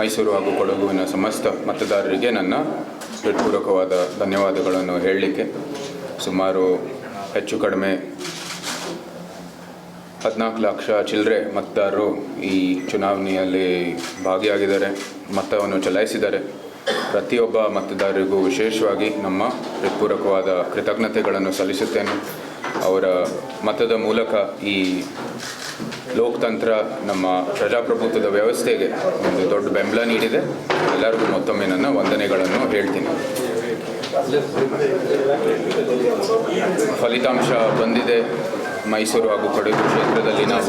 ಮೈಸೂರು ಹಾಗೂ ಕೊಡಗುವಿನ ಸಮಸ್ತ ಮತದಾರರಿಗೆ ನನ್ನ ಹೃತ್ಪೂರ್ವಕವಾದ ಧನ್ಯವಾದಗಳನ್ನು ಹೇಳಲಿಕ್ಕೆ ಸುಮಾರು ಹೆಚ್ಚು ಕಡಿಮೆ ಹದಿನಾಲ್ಕು ಲಕ್ಷ ಚಿಲ್ಲರೆ ಮತದಾರರು ಈ ಚುನಾವಣೆಯಲ್ಲಿ ಭಾಗಿಯಾಗಿದ್ದಾರೆ, ಮತವನ್ನು ಚಲಾಯಿಸಿದ್ದಾರೆ. ಪ್ರತಿಯೊಬ್ಬ ಮತದಾರರಿಗೂ ವಿಶೇಷವಾಗಿ ನಮ್ಮ ಹೃತ್ಪೂರ್ವಕವಾದ ಕೃತಜ್ಞತೆಗಳನ್ನು ಸಲ್ಲಿಸುತ್ತೇನೆ. ಅವರ ಮತದ ಮೂಲಕ ಈ ಲೋಕತಂತ್ರ ನಮ್ಮ ಪ್ರಜಾಪ್ರಭುತ್ವದ ವ್ಯವಸ್ಥೆಗೆ ಒಂದು ದೊಡ್ಡ ಬೆಂಬಲ ನೀಡಿದೆ. ಎಲ್ಲರಿಗೂ ಮತ್ತೊಮ್ಮೆ ನನ್ನ ವಂದನೆಗಳನ್ನು ಹೇಳ್ತೀನಿ. ಫಲಿತಾಂಶ ಬಂದಿದೆ. ಮೈಸೂರು ಹಾಗೂ ಕೊಡಗು ಕ್ಷೇತ್ರದಲ್ಲಿ ನಾವು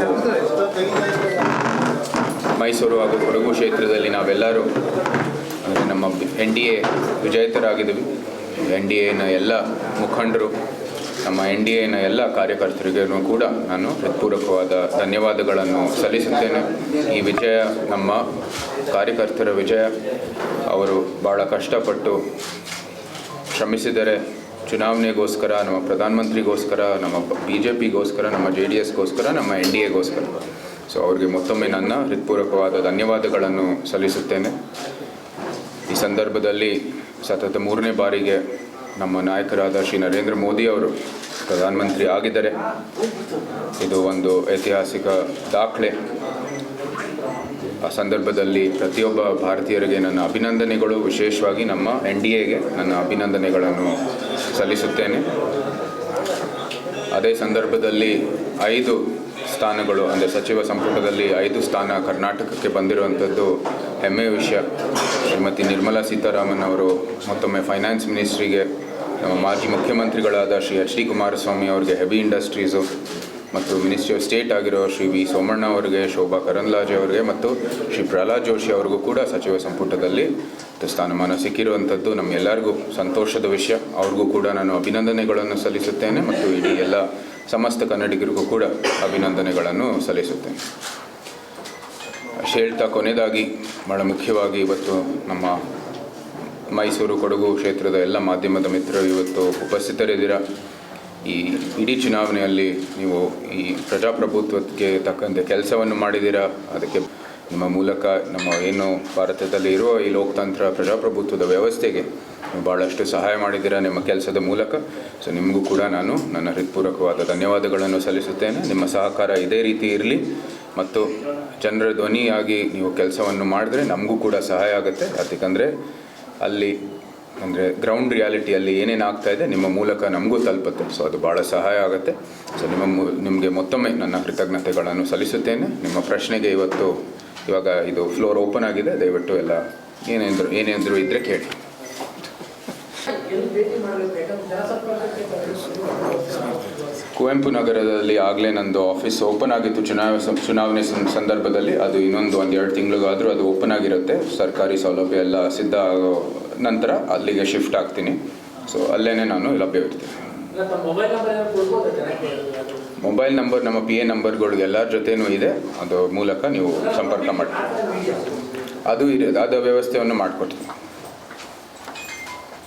ಮೈಸೂರು ಹಾಗೂ ಕೊಡಗು ಕ್ಷೇತ್ರದಲ್ಲಿ ನಾವೆಲ್ಲರೂ ಅಂದರೆ ನಮ್ಮ ಎನ್ ಡಿ ಎ ವಿಜೇತರಾಗಿದ್ದೀವಿ ಎನ್ ಡಿ ಎನ ಎಲ್ಲ ಮುಖಂಡರು ನಮ್ಮ ಎನ್ ಡಿ ಎನ ಎಲ್ಲ ಕಾರ್ಯಕರ್ತರಿಗೂ ಕೂಡ ನಾನು ಹೃತ್ಪೂರ್ವಕವಾದ ಧನ್ಯವಾದಗಳನ್ನು ಸಲ್ಲಿಸುತ್ತೇನೆ. ಈ ವಿಜಯ ನಮ್ಮ ಕಾರ್ಯಕರ್ತರ ವಿಜಯ. ಅವರು ಭಾಳ ಕಷ್ಟಪಟ್ಟು ಶ್ರಮಿಸಿದರೆ ಚುನಾವಣೆಗೋಸ್ಕರ, ನಮ್ಮ ಪ್ರಧಾನಮಂತ್ರಿಗೋಸ್ಕರ, ನಮ್ಮ ಬಿ ಜೆ ಪಿಗೋಸ್ಕರ ನಮ್ಮ ಜೆ ಡಿ ಎಸ್ಗೋಸ್ಕರ, ನಮ್ಮ ಎನ್ ಡಿ ಎಗೋಸ್ಕರ. ಸೊ, ಅವರಿಗೆ ಮತ್ತೊಮ್ಮೆ ನನ್ನ ಹೃತ್ಪೂರ್ವಕವಾದ ಧನ್ಯವಾದಗಳನ್ನು ಸಲ್ಲಿಸುತ್ತೇನೆ. ಈ ಸಂದರ್ಭದಲ್ಲಿ ಸತತ ಮೂರನೇ ಬಾರಿಗೆ ನಮ್ಮ ನಾಯಕರಾದ ಶ್ರೀ ನರೇಂದ್ರ ಮೋದಿ ಅವರು ಪ್ರಧಾನಮಂತ್ರಿ ಆಗಿದ್ದಾರೆ. ಇದು ಒಂದು ಐತಿಹಾಸಿಕ ದಾಖಲೆ. ಆ ಸಂದರ್ಭದಲ್ಲಿ ಪ್ರತಿಯೊಬ್ಬ ಭಾರತೀಯರಿಗೆ ನನ್ನ ಅಭಿನಂದನೆಗಳು. ವಿಶೇಷವಾಗಿ ನಮ್ಮ ಎನ್ ಡಿ ಎಗೆ ನನ್ನ ಅಭಿನಂದನೆಗಳನ್ನು ಸಲ್ಲಿಸುತ್ತೇನೆ. ಅದೇ ಸಂದರ್ಭದಲ್ಲಿ ಐದು ಸ್ಥಾನಗಳು, ಅಂದರೆ ಸಚಿವ ಸಂಪುಟದಲ್ಲಿ ಐದು ಸ್ಥಾನ ಕರ್ನಾಟಕಕ್ಕೆ ಬಂದಿರುವಂಥದ್ದು ಹೆಮ್ಮೆಯ ವಿಷಯ. ಶ್ರೀಮತಿ ನಿರ್ಮಲಾ ಸೀತಾರಾಮನ್ ಅವರು ಮತ್ತೊಮ್ಮೆ ಫೈನಾನ್ಸ್ ಮಿನಿಸ್ಟ್ರಿಗೆ ಮಾಜಿ ಮುಖ್ಯಮಂತ್ರಿಗಳಾದ ಶ್ರೀ ಎಚ್ ಡಿ ಕುಮಾರಸ್ವಾಮಿ ಅವರಿಗೆ ಹೆವಿ ಇಂಡಸ್ಟ್ರೀಸು ಮತ್ತು ಮಿನಿಸ್ಟ್ರಿ ಆಫ್ ಸ್ಟೇಟ್ ಆಗಿರೋ ಶ್ರೀ ವಿ ಸೋಮಣ್ಣ ಅವರಿಗೆ, ಶೋಭಾ ಕರಂದ್ಲಾಜೆ ಅವರಿಗೆ ಮತ್ತು ಶ್ರೀ ಪ್ರಹ್ಲಾದ್ ಜೋಶಿ ಅವರಿಗೂ ಕೂಡ ಸಚಿವ ಸಂಪುಟದಲ್ಲಿ ಸ್ಥಾನಮಾನ ಸಿಕ್ಕಿರುವಂಥದ್ದು. ನಮ್ಮೆಲ್ಲರಿಗೂ ಸಂತೋಷದ ವಿಷಯ. ಅವ್ರಿಗೂ ಕೂಡ ನಾನು ಅಭಿನಂದನೆಗಳನ್ನು ಸಲ್ಲಿಸುತ್ತೇನೆ ಮತ್ತು ಇಡೀ ಎಲ್ಲ ಸಮಸ್ತ ಕನ್ನಡಿಗರಿಗೂ ಕೂಡ ಅಭಿನಂದನೆಗಳನ್ನು ಸಲ್ಲಿಸುತ್ತೇನೆ. ಹೇಳ್ತಾ ಕೊನೆಯದಾಗಿ ಭಾಳ ಮುಖ್ಯವಾಗಿ ಇವತ್ತು ನಮ್ಮ ಮೈಸೂರು, ಕೊಡಗು ಕ್ಷೇತ್ರದ ಎಲ್ಲ ಮಾಧ್ಯಮದ ಮಿತ್ರರು ಇವತ್ತು ಉಪಸ್ಥಿತರಿದ್ದೀರ? ಈ ಇಡೀ ಚುನಾವಣೆಯಲ್ಲಿ ನೀವು ಈ ಪ್ರಜಾಪ್ರಭುತ್ವಕ್ಕೆ ತಕ್ಕಂತೆ ಕೆಲಸವನ್ನು ಮಾಡಿದ್ದೀರಾ? ಅದಕ್ಕೆ ನಿಮ್ಮ ಮೂಲಕ ನಮ್ಮ ಏನು ಭಾರತದಲ್ಲಿ ಇರುವ ಈ ಲೋಕತಂತ್ರ ಪ್ರಜಾಪ್ರಭುತ್ವದ ವ್ಯವಸ್ಥೆಗೆ ನೀವು ಭಾಳಷ್ಟು ಸಹಾಯ ಮಾಡಿದ್ದೀರಾ ನಿಮ್ಮ ಕೆಲಸದ ಮೂಲಕ? ಸೊ ನಿಮಗೂ ಕೂಡ ನಾನು ನನ್ನ ಹೃತ್ಪೂರ್ವಕವಾದ ಧನ್ಯವಾದಗಳನ್ನು ಸಲ್ಲಿಸುತ್ತೇನೆ. ನಿಮ್ಮ ಸಹಕಾರ ಇದೇ ರೀತಿ ಇರಲಿ. ಮತ್ತು ಜನರ ಧ್ವನಿಯಾಗಿ ನೀವು ಕೆಲಸವನ್ನು ಮಾಡಿದ್ರೆ ನಮಗೂ ಕೂಡ ಸಹಾಯ ಆಗುತ್ತೆ. ಯಾಕಂದರೆ ಅಲ್ಲಿ ಅಂದರೆ ಗ್ರೌಂಡ್ ರಿಯಾಲಿಟಿಯಲ್ಲಿ ಏನೇನು ಆಗ್ತಾ ಇದೆ, ನಿಮ್ಮ ಮೂಲಕ ನಮಗೂ ತಲುಪುತ್ತೆ. ಸೊ ಅದು ಭಾಳ ಸಹಾಯ ಆಗುತ್ತೆ. ಸೊ ನಿಮ್ಮ ನಿಮಗೆ ಮತ್ತೊಮ್ಮೆ ನನ್ನ ಕೃತಜ್ಞತೆಗಳನ್ನು ಸಲ್ಲಿಸುತ್ತೇನೆ. ನಿಮ್ಮ ಪ್ರಶ್ನೆಗೆ ಇವತ್ತು ಇವಾಗ ಇದು ಫ್ಲೋರ್ ಓಪನ್ ಆಗಿದೆ. ದಯವಿಟ್ಟು ಎಲ್ಲ ಏನೇಂದ್ರು ಏನೇಂದ್ರು ಇದ್ದರೆ ಕೇಳಿ. ಕುವೆಂಪು ನಗರದಲ್ಲಿ ಆಗಲೇ ನಂದು ಆಫೀಸ್ ಓಪನ್ ಆಗಿತ್ತು. ಚುನಾವ ಚುನಾವಣೆ ಸಂದರ್ಭದಲ್ಲಿ ಅದು ಇನ್ನೊಂದು ಒಂದು ಎರಡು ತಿಂಗಳಿಗಾದರೂ ಅದು ಓಪನ್ ಆಗಿರುತ್ತೆ. ಸರ್ಕಾರಿ ಸೌಲಭ್ಯ ಎಲ್ಲ ಸಿದ್ಧ ಆಗೋ ನಂತರ ಅಲ್ಲಿಗೆ ಶಿಫ್ಟ್ ಆಗ್ತೀನಿ. ಸೊ ಅಲ್ಲೇ ನಾನು ಲಭ್ಯವಿರ್ತೀನಿ ಮೊಬೈಲ್ ನಂಬರ್ ನಮ್ಮ ಪಿ ಎ ನಂಬರ್ಗಳು ಎಲ್ಲರ ಜೊತೆನೂ ಇದೆ. ಅದು ಮೂಲಕ ನೀವು ಸಂಪರ್ಕ ಮಾಡಿ ಅದು ಇದೆ ಅದು ವ್ಯವಸ್ಥೆಯನ್ನು ಮಾಡಿಕೊಡ್ತೀನಿ.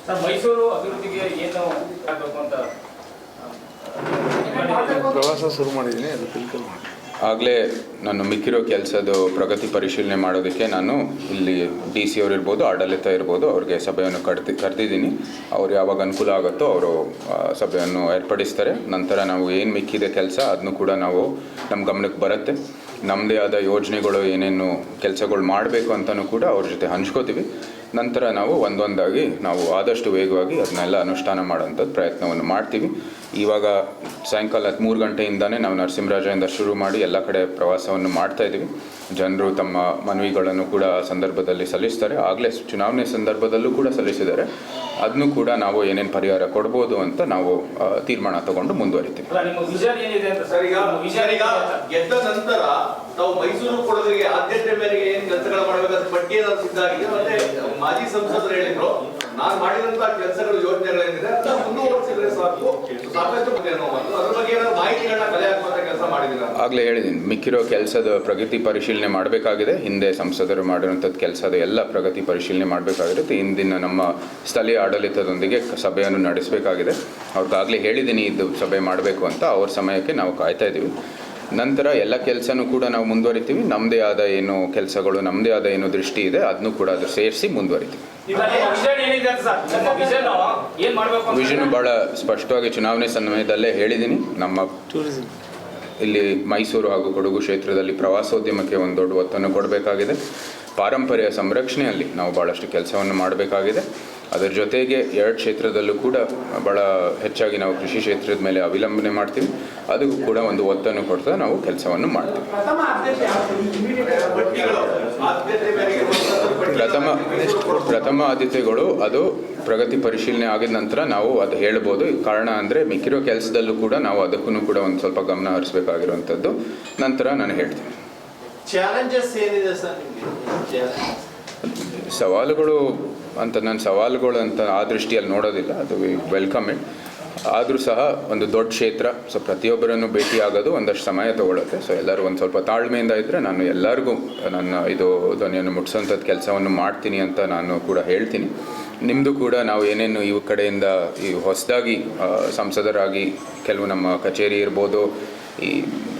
ಸರ್ ಮೈಸೂರು ಅಭಿವೃದ್ಧಿಗೆ ಏನು ಆಗಬೇಕು ಅಂತ ಪ್ರವಾಸ ಶುರು ಮಾಡಿದ್ದೀನಿ ಅದು ತಿಳ್ಕೊಂಡು ಮಾಡಿ ಆಗಲೇ ನಾನು ಮಿಕ್ಕಿರೋ ಕೆಲಸದ್ದು ಪ್ರಗತಿ ಪರಿಶೀಲನೆ ಮಾಡೋದಕ್ಕೆ ನಾನು ಇಲ್ಲಿ ಡಿ ಸಿ ಅವರು ಇರ್ಬೋದು ಆಡಳಿತ ಇರ್ಬೋದು ಅವ್ರಿಗೆ ಸಭೆಯನ್ನು ಕರೆದಿ ಕರೆದಿದ್ದೀನಿ. ಅವ್ರು ಯಾವಾಗ ಅನುಕೂಲ ಆಗುತ್ತೋ ಅವರು ಸಭೆಯನ್ನು ಏರ್ಪಡಿಸ್ತಾರೆ. ನಂತರ ನಾವು ಏನು ಮಿಕ್ಕಿದೆ ಕೆಲಸ ಅದನ್ನು ಕೂಡ ನಾವು ನಮ್ಮ ಗಮನಕ್ಕೆ ಬರುತ್ತೆ. ನಮ್ಮದೇ ಆದ ಯೋಜನೆಗಳು ಏನೇನು ಕೆಲಸಗಳು ಮಾಡಬೇಕು ಅಂತಲೂ ಕೂಡ ಅವ್ರ ಜೊತೆ ಹಂಚ್ಕೋತೀವಿ. ನಂತರ ನಾವು ಒಂದೊಂದಾಗಿ ನಾವು ಆದಷ್ಟು ವೇಗವಾಗಿ ಅದನ್ನೆಲ್ಲ ಅನುಷ್ಠಾನ ಮಾಡುವಂಥದ್ದು ಪ್ರಯತ್ನವನ್ನು ಮಾಡ್ತೀವಿ. ಇವಾಗ ಸಾಯಂಕಾಲ ಮೂರು ಗಂಟೆಯಿಂದನೇ ನಾವು ನರಸಿಂಹರಾಜದಿಂದ ಶುರು ಮಾಡಿ ಎಲ್ಲ ಕಡೆ ಪ್ರವಾಸವನ್ನು ಮಾಡ್ತಾ ಇದ್ದೀವಿ. ಜನರು ತಮ್ಮ ಮನವಿಗಳನ್ನು ಕೂಡ ಆ ಸಂದರ್ಭದಲ್ಲಿ ಸಲ್ಲಿಸ್ತಾರೆ. ಆಗಲೇ ಚುನಾವಣೆ ಸಂದರ್ಭದಲ್ಲೂ ಕೂಡ ಸಲ್ಲಿಸಿದ್ದಾರೆ. ಅದನ್ನು ಕೂಡ ನಾವು ಏನೇನು ಪರಿಹಾರ ಕೊಡ್ಬೋದು ಅಂತ ನಾವು ತೀರ್ಮಾನ ತಗೊಂಡು ಮುಂದುವರಿತೀವಿ. ಅಲ್ಲ ನಿಮ್ಮ ವಿಷನ್ ಏನಿದೆ ಅಂತ ಸರ್? ಈಗ ವಿಷನ್ ಈಗ ನಂತರ ನಾವು ಮೈಸೂರು ಕೊಡೋದ್ರಿಗೆ ಆದ್ಯತೆ ಮೇರೆಗೆ ಏನ್ ಕೆಲಸಗಳು ಮಾಡಬೇಕಾದ ಪಟ್ಟಿ ಏನಾದ್ರು ಸಿದ್ಧ ಆಗಿದೆ. ಮತ್ತೆ ಮಾಜಿ ಸಂಸದರು ಹೇಳಿದ್ರು ನಾನು ಮಾಡಿದಂತ ಕೆಲಸಗಳು ಯೋಜನೆಗಳೇನಿದೆ ಅದನ್ನ ಮುಂದುವರಿಸಿದ್ರೆ ಸಾಕು. ಮಾಡಿದಿರ ಆಗಲೇ ಹೇಳಿದ್ದೀನಿ ಮಿಕ್ಕಿರೋ ಕೆಲಸದ ಪ್ರಗತಿ ಪರಿಶೀಲನೆ ಮಾಡಬೇಕಾಗಿದೆ. ಹಿಂದೆ ಸಂಸದರು ಮಾಡಿರುವಂಥದ್ದು ಕೆಲಸದ ಎಲ್ಲ ಪ್ರಗತಿ ಪರಿಶೀಲನೆ ಮಾಡಬೇಕಾಗಿರುತ್ತೆ. ಇಂದಿನ ನಮ್ಮ ಸ್ಥಳೀಯ ಆಡಳಿತದೊಂದಿಗೆ ಸಭೆಯನ್ನು ನಡೆಸಬೇಕಾಗಿದೆ. ಅವ್ರಿಗಾಗಲೇ ಹೇಳಿದ್ದೀನಿ ಇದು ಸಭೆ ಮಾಡಬೇಕು ಅಂತ. ಅವ್ರ ಸಮಯಕ್ಕೆ ನಾವು ಕಾಯ್ತಾ ಇದ್ದೀವಿ ನಂತರ ಎಲ್ಲ ಕೆಲಸನೂ ಕೂಡ ನಾವು ಮುಂದುವರಿತೀವಿ. ನಮ್ಮದೇ ಆದ ಏನು ಕೆಲಸಗಳು ನಮ್ಮದೇ ಆದ ಏನು ದೃಷ್ಟಿ ಇದೆ ಅದನ್ನು ಕೂಡ ಅದು ಸೇರಿಸಿ ಮುಂದುವರಿತೀವಿ. ವಿಷನ್ ಏನಿದೆ ಸರ್? ನಮ್ಮ ವಿಷನ್ ಏನ್ ಮಾಡ್ಬೇಕು ಅಂತ ಭಾಳ ಸ್ಪಷ್ಟವಾಗಿ ಚುನಾವಣೆ ಸಮಯದಲ್ಲೇ ಹೇಳಿದ್ದೀನಿ ನಮ್ಮ ಟೂರಿಸಂ ಇಲ್ಲಿ ಮೈಸೂರು ಹಾಗೂ ಕೊಡಗು ಕ್ಷೇತ್ರದಲ್ಲಿ ಪ್ರವಾಸೋದ್ಯಮಕ್ಕೆ ಒಂದು ದೊಡ್ಡ ಒತ್ತನ್ನು ಕೊಡಬೇಕಾಗಿದೆ. ಪಾರಂಪರ್ಯ ಸಂರಕ್ಷಣೆಯಲ್ಲಿ ನಾವು ಭಾಳಷ್ಟು ಕೆಲಸವನ್ನು ಮಾಡಬೇಕಾಗಿದೆ. ಅದರ ಜೊತೆಗೆ ಎರಡು ಕ್ಷೇತ್ರದಲ್ಲೂ ಕೂಡ ಭಾಳ ಹೆಚ್ಚಾಗಿ ನಾವು ಕೃಷಿ ಕ್ಷೇತ್ರದ ಮೇಲೆ ಅವಲಂಬನೆ ಮಾಡ್ತೀವಿ. ಅದಕ್ಕೂ ಕೂಡ ಒಂದು ಒತ್ತನ್ನು ಕೊಡ್ತಾ ನಾವು ಕೆಲಸವನ್ನು ಮಾಡ್ತೀವಿ. ಪ್ರಥಮ ಪ್ರಥಮ ಆದ್ಯತೆಗಳು ಅದು ಪ್ರಗತಿ ಪರಿಶೀಲನೆ ಆಗಿದ ನಂತರ ನಾವು ಅದು ಹೇಳ್ಬೋದು. ಕಾರಣ ಅಂದರೆ ಮಿಕ್ಕಿರೋ ಕೆಲಸದಲ್ಲೂ ಕೂಡ ನಾವು ಅದಕ್ಕೂ ಕೂಡ ಒಂದು ಸ್ವಲ್ಪ ಗಮನ ಹರಿಸಬೇಕಾಗಿರುವಂಥದ್ದು. ನಂತರ ನಾನು ಹೇಳ್ತೀನಿ. ಸವಾಲುಗಳು ಅಂತ ನನ್ನ ಸವಾಲುಗಳು ಅಂತ ಆ ದೃಷ್ಟಿಯಲ್ಲಿ ನೋಡೋದಿಲ್ಲ. ಅದು ವೆಲ್ಕಮ್ ಇಟ್. ಆದರೂ ಸಹ ಒಂದು ದೊಡ್ಡ ಕ್ಷೇತ್ರ, ಸೊ ಪ್ರತಿಯೊಬ್ಬರನ್ನು ಭೇಟಿ ಆಗೋದು ಒಂದಷ್ಟು ಸಮಯ ತಗೊಳ್ಳುತ್ತೆ ಸೊ ಎಲ್ಲರೂ ಒಂದು ಸ್ವಲ್ಪ ತಾಳ್ಮೆಯಿಂದ ಇದ್ದರೆ ನಾನು ಎಲ್ಲರಿಗೂ ನನ್ನ ಇದು ಧ್ವನಿಯನ್ನು ಮುಟ್ಸೋಂಥದ್ದು ಕೆಲಸವನ್ನು ಮಾಡ್ತೀನಿ ಅಂತ ನಾನು ಕೂಡ ಹೇಳ್ತೀನಿ. ನಿಮ್ಮದು ಕೂಡ ನಾವು ಏನೇನು ಈ ಕಡೆಯಿಂದ ಈ ಹೊಸದಾಗಿ ಸಂಸದರಾಗಿ ಕೆಲವು ನಮ್ಮ ಕಚೇರಿ ಇರ್ಬೋದು, ಈ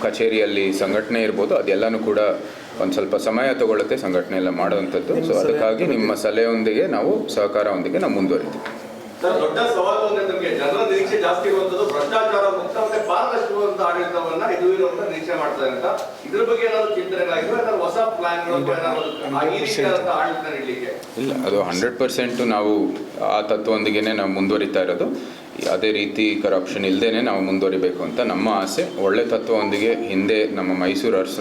ಕಚೇರಿಯಲ್ಲಿ ಸಂಘಟನೆ ಇರ್ಬೋದು, ಅದೆಲ್ಲನೂ ಕೂಡ ಒಂದು ಸ್ವಲ್ಪ ಸಮಯ ತಗೊಳ್ಳುತ್ತೆ ಸಂಘಟನೆ ಎಲ್ಲ ಮಾಡುವಂಥದ್ದು. ಸೊ ಅದಕ್ಕಾಗಿ ನಿಮ್ಮ ಸಲಹೆಯೊಂದಿಗೆ ನಾವು ಸಹಕಾರವೊಂದಿಗೆ ನಾವು ಮುಂದುವರಿತೀವಿ. ಸರ್ ದೊಡ್ಡ ಸವಾಲು ಅಂದ್ರೆ ನಮಗೆ ಜನರ ನಿರೀಕ್ಷೆ ಜಾಸ್ತಿ ಇರುವಂತದ್ದು ಭ್ರಷ್ಟಾಚಾರ ಮುಕ್ತ ಮತ್ತೆ ಪಾರದರ್ಶಕವಾದಂತ ಆಡಳಿತವನ್ನ ಇದು ಇರುವಂತ ನಿರೀಕ್ಷೆ ಮಾಡ್ತಾರೆ ಅಂತ. ಇದ್ರ ಬಗ್ಗೆ ಏನಾದ್ರು ಚಿಂತನೆಗಳಾಗಿವೆ ಏನಾದ್ರು ಹೊಸ ಪ್ಲಾನ್ಗಳು ಅಥವಾ ಆ ಈ ರೀತಿಯಾದಂತ ಆಡಳಿತ ನೀಡಲಿಕ್ಕೆ. ಇಲ್ಲ ಅದು ಹಂಡ್ರೆಡ್ ಪರ್ಸೆಂಟ್ ನಾವು ಆ ತತ್ವೊಂದಿಗೆ ನಾವು ಮುಂದುವರಿತಾ ಇರೋದು. ಯಾವುದೇ ರೀತಿ ಕರಪ್ಷನ್ ಇಲ್ಲದೇನೆ ನಾವು ಮುಂದುವರಿಬೇಕು ಅಂತ ನಮ್ಮ ಆಸೆ. ಒಳ್ಳೆ ತತ್ವದೊಂದಿಗೆ ಹಿಂದೆ ನಮ್ಮ ಮೈಸೂರು ಅರಸು